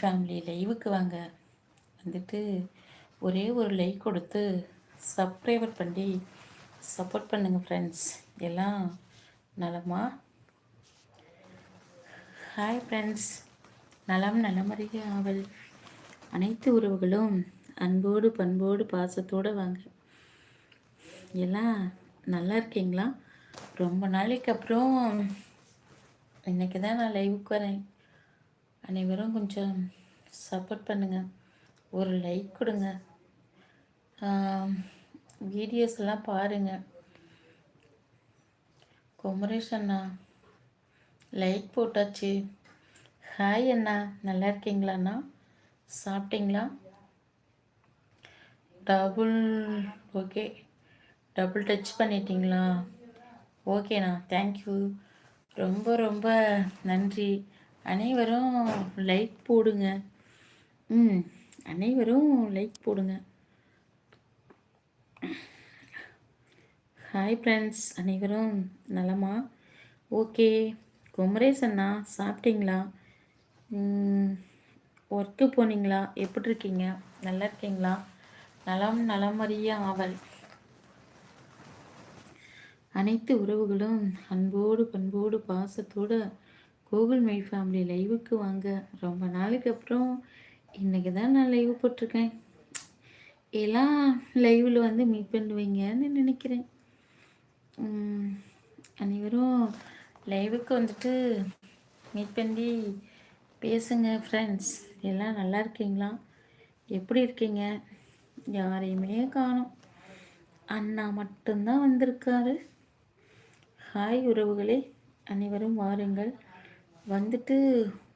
Family லைவுக்கு வாங்க. வந்துட்டு ஒரே ஒரு லைக் கொடுத்து சப்ஸ்கிரைபர் பண்ணி சப்போர்ட் பண்ணுங்கள் ஃப்ரெண்ட்ஸ் எல்லாம் நலமா? ஹாய் ஃப்ரெண்ட்ஸ் நலம் நலமறிய ஆவல். அனைத்து உறவுகளும் அன்போடு பண்போடு பாசத்தோடு வாங்க. எல்லாம் நல்லா இருக்கீங்களா? ரொம்ப நாளைக்கு அப்புறம் இன்றைக்கி தான் நான் லைவுக்கு வரேன். அனைவரும் கொஞ்சம் சப்போர்ட் பண்ணுங்கள் ஒரு லைக் கொடுங்க. வீடியோஸ் எல்லாம் பாருங்கள் குமரேஷ் அண்ணா லைக் போட்டாச்சு. ஹாய் அண்ணா நல்லா இருக்கீங்களாண்ணா சாப்பிட்டீங்களா? டபுள் ஓகே டபுள் டச் பண்ணிட்டீங்களா? ஓகேண்ணா தேங்க்யூ ரொம்ப ரொம்ப நன்றி. அனைவரும் லைக் போடுங்க. ம் அனைவரும் லைக் போடுங்க. ஹாய் ஃப்ரெண்ட்ஸ் அனைவரும் நலமா? ஓகே குமரேஸ் அண்ணா சாப்பிட்டீங்களா? ஒர்க்கு போனீங்களா? எப்படி இருக்கீங்க? நல்லா இருக்கீங்களா? நலம் நலமறிய ஆவல். அனைத்து உறவுகளும் அன்போடு பண்போடு பாசத்தோடு கூகுள் மை ஃபேமிலி லைவுக்கு வாங்க. ரொம்ப நாளைக்கு அப்புறம் இன்றைக்கி தான் நான் லைவ் போட்டிருக்கேன். எல்லாம் லைவில் வந்து மீட் பண்ணுவீங்கன்னு நினைக்கிறேன். அனைவரும் லைவுக்கு வந்துட்டு மீட் பண்ணி பேசுங்க ஃப்ரெண்ட்ஸ் எல்லாம் நல்லா இருக்கீங்களா? எப்படி இருக்கீங்க? யாரையுமே காணும். அண்ணா மட்டும்தான் வந்திருக்காரு. ஹாய் உறவுகளே. அனைவரும் வாருங்கள். வந்துட்டு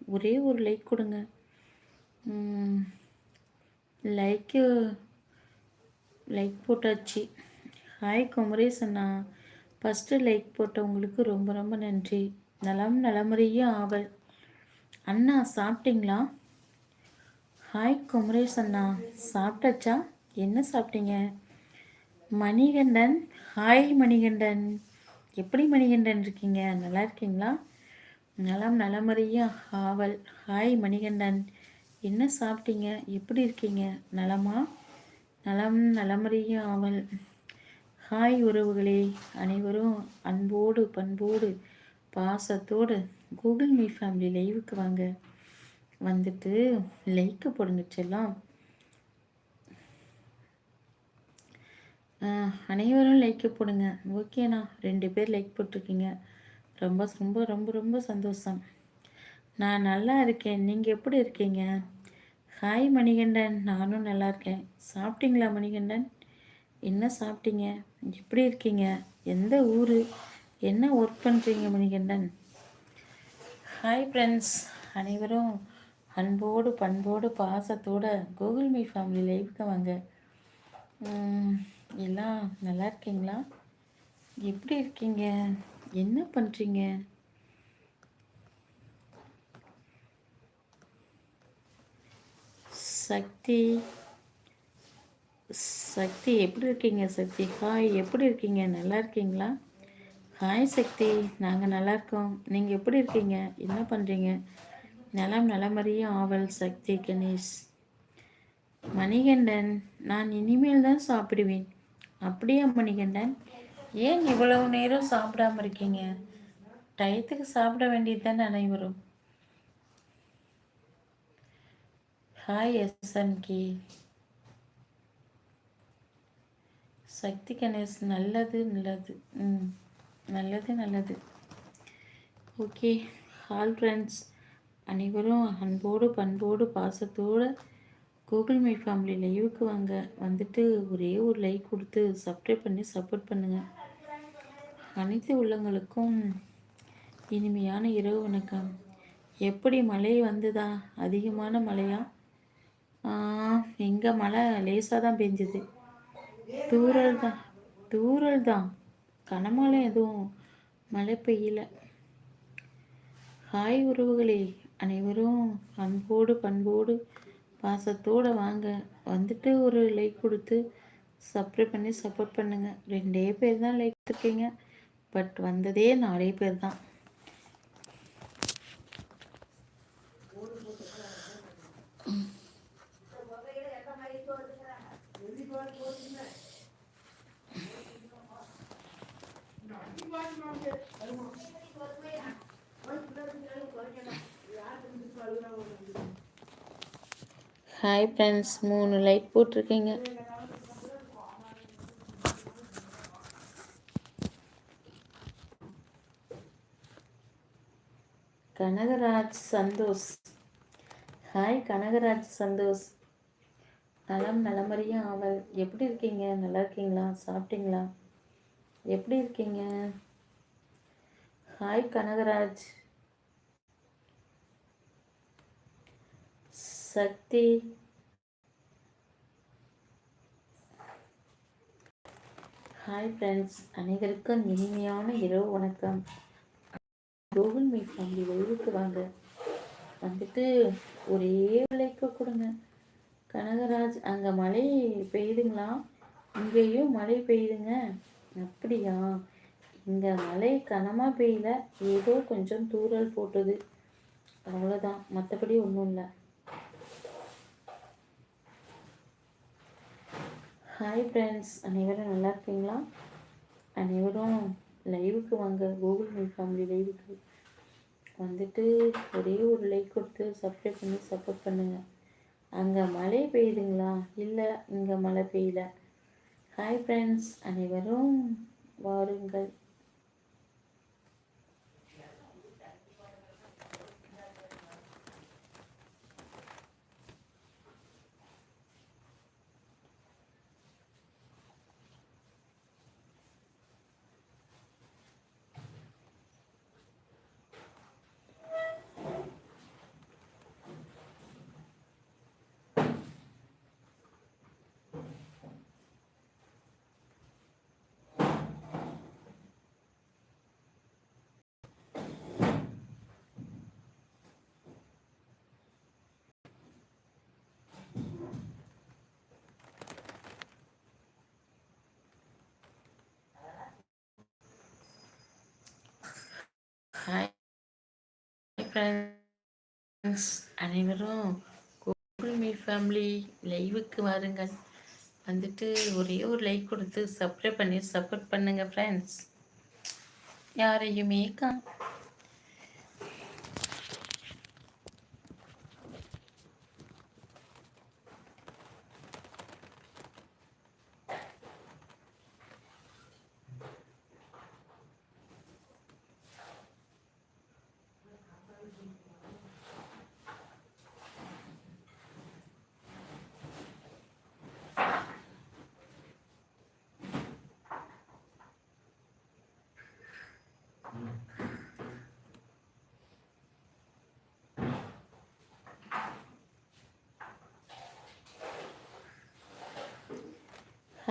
ஒரே ஒரு லைக் கொடுங்க. லைக்கு லைக் போட்டாச்சு. ஹாய் குமரேஸ் அண்ணா. ஃபஸ்ட்டு லைக் போட்டவங்களுக்கு ரொம்ப ரொம்ப நன்றி. நலம் நலமுறையே ஆவல். அண்ணா சாப்பிட்டீங்களா? ஹாய் குமரேஷ் அண்ணா. சாப்பிட்டாச்சா? என்ன சாப்பிட்டீங்க? மணிகண்டன். ஹாய் மணிகண்டன். எப்படி மணிகண்டன் இருக்கீங்க? நல்லா இருக்கீங்களா? நலம் நலமறியா ஆவல். ஹாய் மணிகண்டன். என்ன சாப்பிட்டீங்க? எப்படி இருக்கீங்க? நலமா? நலம் நலமறியா ஆவல். ஹாய் உறவுகளே. அனைவரும் அன்போடு பண்போடு பாசத்தோடு கூகுள் மீ ஃபேமிலி லைவுக்கு வாங்க. வந்துட்டு லைக்கு போடுங்கச்செல்லாம் அனைவரும் லைக்கு போடுங்க. ஓகேண்ணா. ரெண்டு பேர் லைக் போட்டிருக்கீங்க. ரொம்ப ரொம்ப ரொம்ப ரொம்ப சந்தோஷம். நான் நல்லா இருக்கேன். நீங்கள் எப்படி இருக்கீங்க? ஹாய் மணிகண்டன். நானும் நல்லா இருக்கேன். சாப்பிட்டீங்களா மணிகண்டன்? என்ன சாப்பிட்டீங்க? எப்படி இருக்கீங்க? எந்த ஊர்? என்ன ஒர்க் பண்ணுறீங்க மணிகண்டன்? ஹாய் ஃப்ரெண்ட்ஸ் அனைவரும் அன்போடு பண்போடு பாசத்தோடு கூகுள் மீ ஃபேமிலி லைஃப்க்கு வாங்க. எல்லாம் நல்லா இருக்கீங்களா? எப்படி இருக்கீங்க? என்ன பண்ணுறீங்க சக்தி சக்தி எப்படி இருக்கீங்க சக்தி? ஹாய் எப்படி இருக்கீங்க? நல்லா இருக்கீங்களா? ஹாய் சக்தி. நாங்கள் நல்லா இருக்கோம். நீங்கள் எப்படி இருக்கீங்க? என்ன பண்ணுறீங்க நலம் நலமறியும் ஆவல் சக்தி கணேஷ். மணிகண்டன் நான் இனிமேல் தான் சாப்பிடுவேன். அப்படியா மணிகண்டன்? ஏன் இவ்வளவு நேரம் சாப்பிடாம இருக்கீங்க? டயத்துக்கு சாப்பிட வேண்டியது தானே அனைவரும் ஹாய் எஸ்என்கே சக்தி கணேஷ் நல்லது நல்லது. ம் நல்லது நல்லது. ஓகே ஹால் ஃப்ரெண்ட்ஸ் அனைவரும் அன்போடு பண்போடு பாசத்தோடு கூகுள் மை ஃபேமிலி லைவுக்கு வாங்க. வந்துட்டு ஒரே ஒரு லைக் கொடுத்து சப்ஸ்கிரைப் பண்ணி சப்போர்ட் பண்ணுங்கள் அனைத்து உள்ளங்களுக்கும் இனிமையான இரவு வணக்கம். எப்படி மழை வந்ததா? அதிகமான மழையா? எங்கே மழை லேசாக தான் பெஞ்சுது. தூரல் தான் தூரல் தான் கனமழை எதுவும் மழை பெய்யல. ஹாய் உறவுகளே அனைவரும் அன்போடு பண்போடு பாசத்தோடு வாங்க. வந்துட்டு ஒரு லைக் கொடுத்து சப்ரை பண்ணி சப்போர்ட் பண்ணுங்கள் ரெண்டே பேர் தான் லைக் இருக்கீங்க பட் வந்ததே நாலே பேர் தான். ஹாய் ஃப்ரெண்ட்ஸ் மூணு லைட் போட்டிருக்கீங்க. கனகராஜ் சந்தோஷ். ஹாய் கனகராஜ் சந்தோஷ். நலம் நலமறியும் அவள் எப்படி இருக்கீங்க? நல்லா இருக்கீங்களா? சாப்பிட்டீங்களா? எப்படி இருக்கீங்க? Hi Kanagaraj. Sakthi. Hi friends அனைவருக்கும் இனிமையான இரவு வணக்கம். கூகுள் மீட் ஃபேமிலி லைவுக்கு வாங்க. வந்துட்டு ஒரே விலைக்கு கொடுங்க. கனகராஜ் அங்கே மழை பெய்யுதுங்களா? இங்கேயும் மழை பெய்யுதுங்க. அப்படியா? இங்கே மழை கனமாக பெய்யல. ஏதோ கொஞ்சம் தூரல் போட்டது. அவ்வளோதான் மற்றபடி ஒன்றும் இல்லை. ஹாய் ஃப்ரெண்ட்ஸ் அனைவரும் நல்லா இருக்கீங்களா? அனைவரும் லைவுக்கு வாங்க. கூகுள் மீட் ஃபேமிலி லைவுக்கு வந்துட்டு ஒரே ஒரு லைக் கொடுத்து சப்ஸ்கிரைப் பண்ணி சப்போர்ட் பண்ணுங்கள் அங்கே மழை பெய்யுதுங்களா? இல்லை இங்கே மழை பெய்யல. ஹாய் ஃப்ரெண்ட்ஸ் அனைவரும் வாருங்கள் ஹாய் ஃப்ரெண்ட்ஸ் அனைவரும் கூகுள் மீ ஃபேமிலி லைவுக்கு வாருங்கள். வந்துட்டு ஒரே ஒரு லைக் கொடுத்து சப்ஸ்கிரைப் பண்ணி சப்போர்ட் பண்ணுங்கள் ஃப்ரெண்ட்ஸ் யாரையுமே கா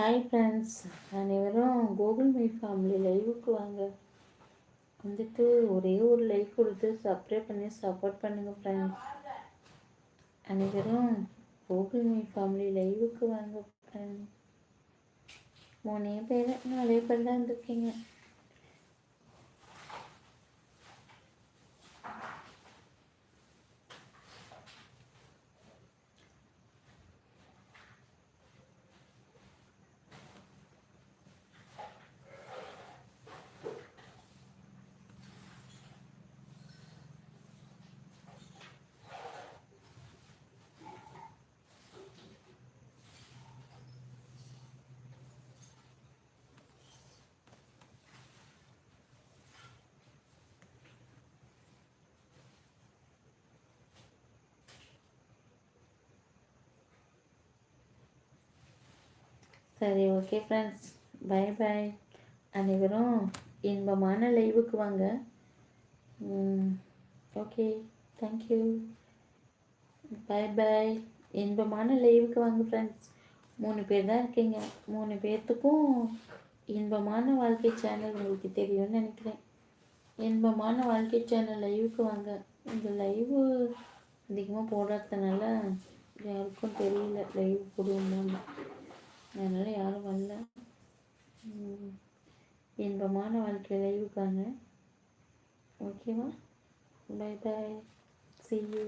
ஹாய் ஃப்ரெண்ட்ஸ் அனைவரும் கூகுள் மீ ஃபேமிலி லைவுக்கு வாங்க. வந்துட்டு ஒரே ஒரு லைக் கொடுத்து சப்ஸ்கிரைப் பண்ணி சப்போர்ட் பண்ணுங்கள் ஃப்ரெண்ட்ஸ் அனைவரும் கூகுள் மீ ஃபேமிலி லைவுக்கு வாங்க ஃப்ரெண்ட்ஸ் மூணே பேர் நாலே பேர் தான் இருந்திருக்கீங்க சரி ஓகே ஃப்ரெண்ட்ஸ் பை பாய் அனைவரும் இன்பமான லைவுக்கு வாங்க. ஓகே தேங்க்யூ பை பாய் இன்பமான லைவுக்கு வாங்க ஃப்ரெண்ட்ஸ் மூணு பேர் தான் இருக்கீங்க. மூணு பேர்த்துக்கும் இன்பமான வாழ்க்கை சேனல் உங்களுக்கு தெரியும்னு நினைக்கிறேன். இன்பமான வாழ்க்கை சேனல் லைவுக்கு வாங்க. இந்த லைவு அதிகமாக போடுறதுனால யாருக்கும் தெரியல. லைவ் போடுவோம்னா அதனால் யாரும் வரல. இன்பமான வாழ்க்கை லைவுக்காங்க ஓகேவா? Bye bye C you